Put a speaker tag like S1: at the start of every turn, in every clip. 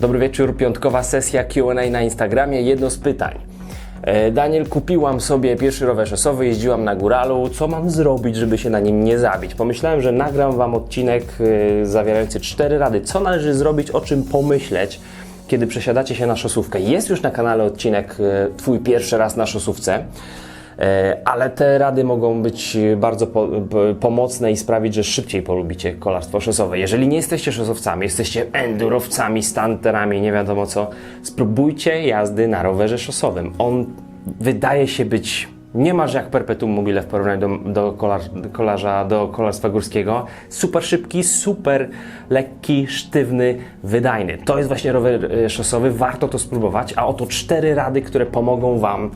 S1: Dobry wieczór, piątkowa sesja Q&A na Instagramie. Jedno z pytań. E, Daniel, kupiłam sobie pierwszy rower szosowy, jeździłam na góralu. Co mam zrobić, żeby się na nim nie zabić? Pomyślałem, że nagram Wam odcinek e, zawierający cztery rady. Co należy zrobić, o czym pomyśleć, kiedy przesiadacie się na szosówkę. Jest już na kanale odcinek e, Twój pierwszy raz na szosówce. E, Ale te rady mogą być bardzo po, po, pomocne i sprawić, że szybciej polubicie kolarstwo szosowe. Jeżeli nie jesteście szosowcami, jesteście endurowcami, stanterami, nie wiadomo co, spróbujcie jazdy na rowerze szosowym. On wydaje się być nie masz jak perpetuum mobile w porównaniu do, do kolar, kolarza, do kolarstwa górskiego. Super szybki, super lekki, sztywny, wydajny. To jest właśnie rower e, szosowy, warto to spróbować. A oto cztery rady, które pomogą Wam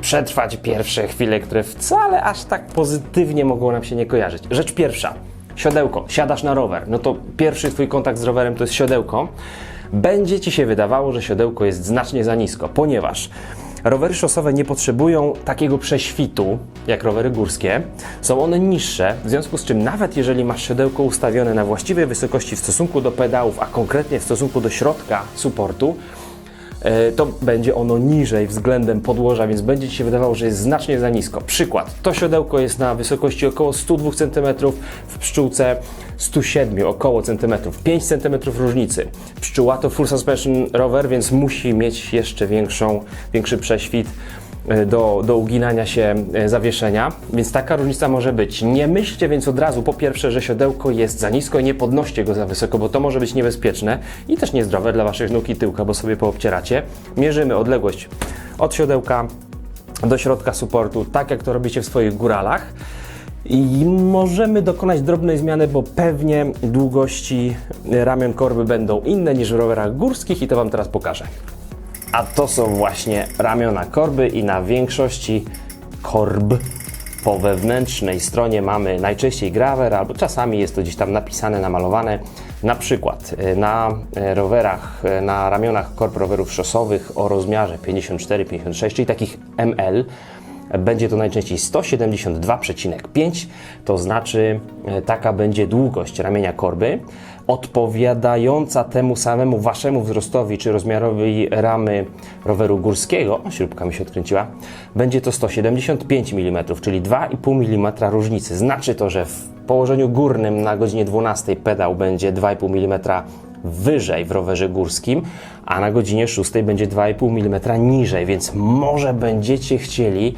S1: przetrwać pierwsze chwile, które wcale aż tak pozytywnie mogą nam się nie kojarzyć. Rzecz pierwsza. Siodełko. Siadasz na rower. No to pierwszy Twój kontakt z rowerem to jest siodełko. Będzie Ci się wydawało, że siodełko jest znacznie za nisko, ponieważ rowery szosowe nie potrzebują takiego prześwitu jak rowery górskie. Są one niższe, w związku z czym nawet jeżeli masz siodełko ustawione na właściwej wysokości w stosunku do pedałów, a konkretnie w stosunku do środka supportu, e, to będzie ono niżej względem podłoża, więc będzie Ci się wydawało, że jest znacznie za nisko. Przykład, to siodełko jest na wysokości około 102 cm, w pszczółce 107 około centymetrów, 5 cm różnicy. Pszczóła to full suspension rower, więc musi mieć jeszcze większą, większy prześwit e, do, do uginania się e, zawieszenia, więc taka różnica może być. Nie myślcie więc od razu, po pierwsze, że siodełko jest za nisko i nie podnoście go za wysoko, bo to może być niebezpieczne i też niezdrowe dla Waszych nóg i tyłka, bo sobie poobcieracie. Mierzymy odległość od siodełka do środka supportu, tak jak to robicie w swoich góralach. I możemy dokonać drobnej zmiany, bo pewnie długości ramion korby będą inne niż w rowerach górskich i to Wam teraz pokażę. A to są właśnie ramiona korby i na większości korb po wewnętrznej stronie mamy najczęściej grawer, albo czasami jest to gdzieś tam napisane, namalowane. Na przykład y, na y, rowerach, y, na ramionach korb rowerów szosowych o rozmiarze 54-56, czyli takich ML, będzie to najczęściej 172,5, to znaczy e, taka będzie długość ramienia korby, odpowiadająca temu samemu waszemu wzrostowi czy rozmiarowi ramy roweru górskiego, śrubka mi się odkręciła, będzie to 175 mm, czyli 2,5 mm różnicy. Znaczy to, że w położeniu górnym na godzinie 12 pedał będzie 2,5 mm wyżej w rowerze górskim, a na godzinie 6 będzie 2,5 mm niżej, więc może będziecie chcieli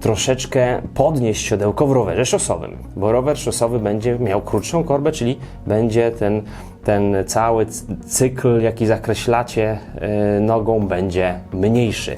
S1: troszeczkę podnieść siodełko w rowerze szosowym, bo rower szosowy będzie miał krótszą korbę, czyli będzie ten, ten cały cykl, jaki zakreślacie yy, nogą, będzie mniejszy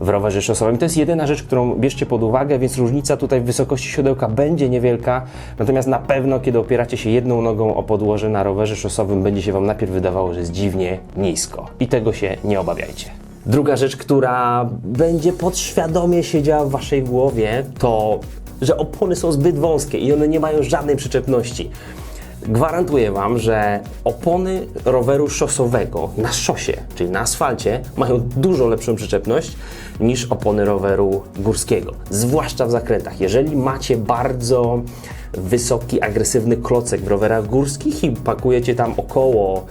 S1: w rowerze szosowym. To jest jedyna rzecz, którą bierzcie pod uwagę, więc różnica tutaj w wysokości siodełka będzie niewielka, natomiast na pewno, kiedy opieracie się jedną nogą o podłoże na rowerze szosowym, będzie się Wam najpierw wydawało, że jest dziwnie nisko i tego się nie obawiajcie. Druga rzecz, która będzie podświadomie siedziała w Waszej głowie, to, że opony są zbyt wąskie i one nie mają żadnej przyczepności. Gwarantuję Wam, że opony roweru szosowego na szosie, czyli na asfalcie, mają dużo lepszą przyczepność niż opony roweru górskiego, zwłaszcza w zakrętach. Jeżeli macie bardzo wysoki, agresywny klocek w rowerach górskich i pakujecie tam około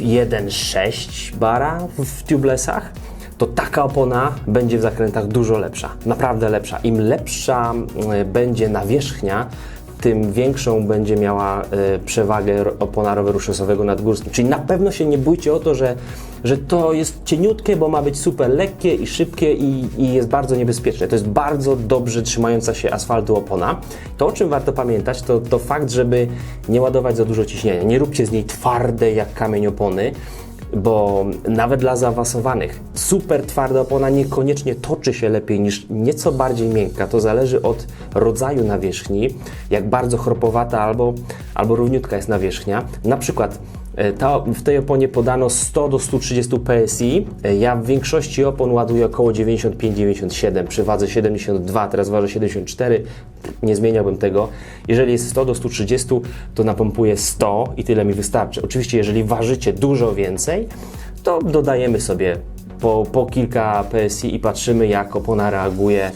S1: 1,6 bara w tubelessach, to taka opona będzie w zakrętach dużo lepsza. Naprawdę lepsza. Im lepsza y, będzie nawierzchnia, tym większą będzie miała y, przewagę opona roweru szosowego nad górskim. Czyli na pewno się nie bójcie o to, że, że to jest cieniutkie, bo ma być super lekkie i szybkie i, i jest bardzo niebezpieczne. To jest bardzo dobrze trzymająca się asfaltu opona. To, o czym warto pamiętać, to, to fakt, żeby nie ładować za dużo ciśnienia. Nie róbcie z niej twardej jak kamień opony, bo nawet dla zaawansowanych super twarda opona niekoniecznie toczy się lepiej niż nieco bardziej miękka. To zależy od rodzaju nawierzchni, jak bardzo chropowata albo, albo równiutka jest nawierzchnia. Na przykład ta, w tej oponie podano 100 do 130 PSI. E, Ja w większości opon ładuję około 95-97, przy wadze 72, teraz ważę 74, nie zmieniałbym tego. Jeżeli jest 100 do 130, to napompuję 100 i tyle mi wystarczy. Oczywiście, jeżeli ważycie dużo więcej, to dodajemy sobie po, po kilka PSI i patrzymy, jak opona reaguje e,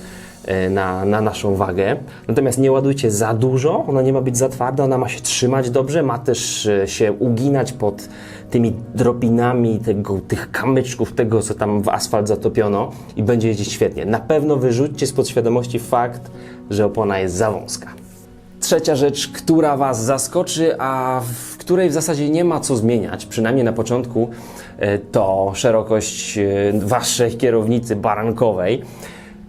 S1: na, na naszą wagę. Natomiast nie ładujcie za dużo, ona nie ma być za twarda, ona ma się trzymać dobrze, ma też e, się uginać pod tymi drobinami tego, tych kamyczków, tego co tam w asfalt zatopiono i będzie jeździć świetnie. Na pewno wyrzućcie z podświadomości fakt, że opona jest za wąska. Trzecia rzecz, która Was zaskoczy, a w której w zasadzie nie ma co zmieniać, przynajmniej na początku, e, to szerokość e, Waszej kierownicy barankowej.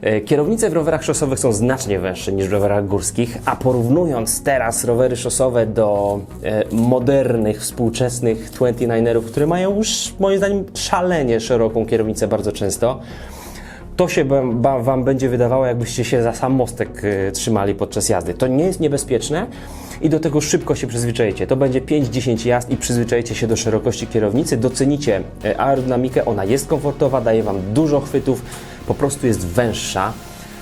S1: E, Kierownice w rowerach szosowych są znacznie węższe niż w rowerach górskich, a porównując teraz rowery szosowe do e, modernych, współczesnych 29erów, które mają już moim zdaniem szalenie szeroką kierownicę bardzo często, to się wam, będzie wydawało, jakbyście się za sam mostek y, trzymali podczas jazdy. To nie jest niebezpieczne i do tego szybko się przyzwyczajecie. To będzie 5-10 jazd i przyzwyczajecie się do szerokości kierownicy, docenicie aerodynamikę, ona jest komfortowa, daje wam dużo chwytów, po prostu jest węższa.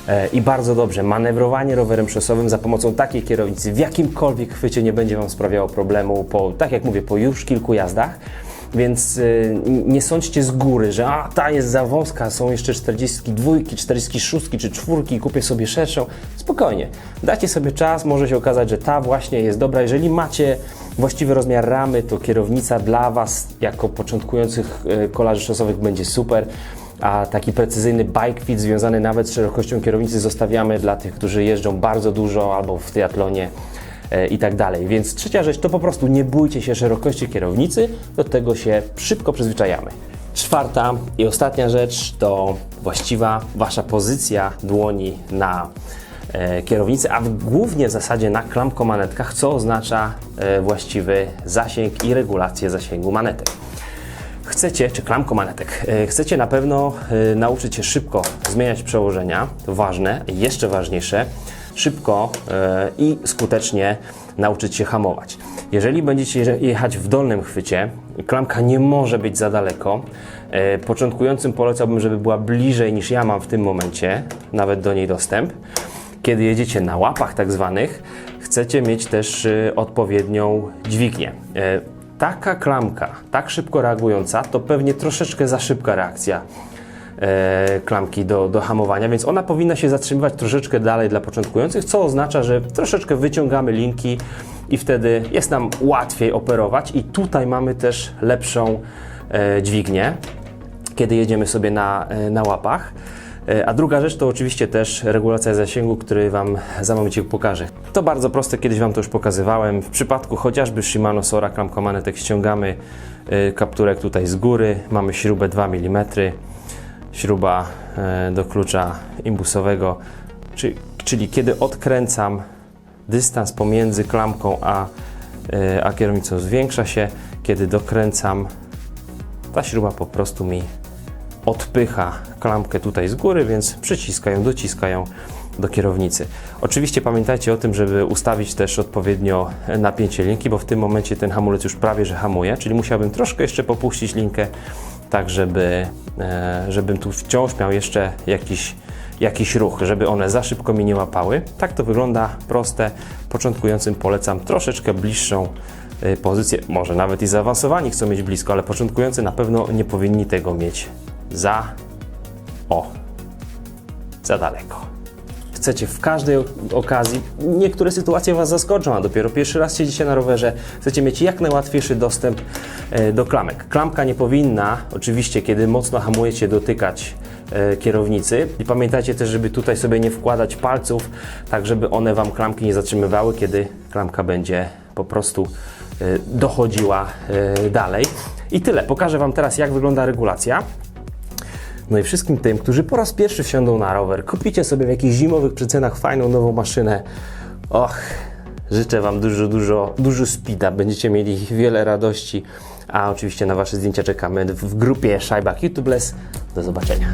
S1: e, I bardzo dobrze, manewrowanie rowerem szosowym za pomocą takiej kierownicy w jakimkolwiek chwycie nie będzie Wam sprawiało problemu, po, tak jak mówię, po już kilku jazdach. Więc y, nie sądźcie z góry, że a, ta jest za wąska, są jeszcze 42, 46 czy 4, kupię sobie szerszą. Spokojnie, dajcie sobie czas, może się okazać, że ta właśnie jest dobra. Jeżeli macie właściwy rozmiar ramy, to kierownica dla Was jako początkujących y, kolarzy szosowych będzie super. A taki precyzyjny bike fit związany nawet z szerokością kierownicy zostawiamy dla tych, którzy jeżdżą bardzo dużo albo w triatlonie e, i tak dalej. Więc trzecia rzecz to po prostu nie bójcie się szerokości kierownicy, do tego się szybko przyzwyczajamy. Czwarta i ostatnia rzecz to właściwa Wasza pozycja dłoni na e, kierownicy, a głównie w zasadzie na klamkomanetkach, co oznacza e, właściwy zasięg i regulację zasięgu manetek. Chcecie, czy klamko manetek, e, chcecie na pewno e, nauczyć się szybko zmieniać przełożenia, ważne, jeszcze ważniejsze, szybko e, i skutecznie nauczyć się hamować. Jeżeli będziecie je- jechać w dolnym chwycie, klamka nie może być za daleko. Początkującym polecałbym, żeby była bliżej niż ja mam w tym momencie, nawet do niej dostęp. Kiedy jedziecie na łapach tak zwanych, chcecie mieć też odpowiednią dźwignię. Taka klamka, tak szybko reagująca, to pewnie troszeczkę za szybka reakcja e, klamki do, do hamowania, więc ona powinna się zatrzymywać troszeczkę dalej dla początkujących, co oznacza, że troszeczkę wyciągamy linki i wtedy jest nam łatwiej operować i tutaj mamy też lepszą e, dźwignię kiedy jedziemy sobie na, e, na łapach. E, A druga rzecz to oczywiście też regulacja zasięgu, który Wam za moment pokażę. To bardzo proste, kiedyś Wam to już pokazywałem. W przypadku chociażby Shimano Sora Clamco Manetek ściągamy e, kapturek tutaj z góry, mamy śrubę 2 mm, śruba e, do klucza imbusowego, czyli, czyli kiedy odkręcam dystans pomiędzy klamką a, a kierownicą zwiększa się, kiedy dokręcam ta śruba po prostu mi odpycha klamkę tutaj z góry, więc przyciska ją, dociska ją do kierownicy. Oczywiście pamiętajcie o tym, żeby ustawić też odpowiednio napięcie linki, bo w tym momencie ten hamulec już prawie że hamuje, czyli musiałbym troszkę jeszcze popuścić linkę, tak żeby, e, żebym tu wciąż miał jeszcze jakiś, jakiś ruch, żeby one za szybko mi nie łapały. Tak to wygląda, proste. Początkującym polecam troszeczkę bliższą y, pozycję, może nawet i zaawansowani chcą mieć blisko, ale początkujący na pewno nie powinni tego mieć za o, za daleko. Chcecie w każdej okazji, niektóre sytuacje Was zaskoczą, a dopiero pierwszy raz siedzicie na rowerze, chcecie mieć jak najłatwiejszy dostęp e, do klamek. Klamka nie powinna, oczywiście, kiedy mocno hamujecie, dotykać e, kierownicy. I pamiętajcie też, żeby tutaj sobie nie wkładać palców, tak żeby one Wam klamki nie zatrzymywały, kiedy klamka będzie po prostu e, dochodziła dalej. I tyle. Pokażę Wam teraz, jak wygląda regulacja. No i wszystkim tym, którzy po raz pierwszy wsiądą na rower, kupicie sobie w jakichś zimowych przecenach fajną nową maszynę. Och, życzę Wam dużo, dużo, dużo speeda. Będziecie mieli wiele radości. A oczywiście na Wasze zdjęcia czekamy w grupie Szajbak YouTubeless. Do zobaczenia.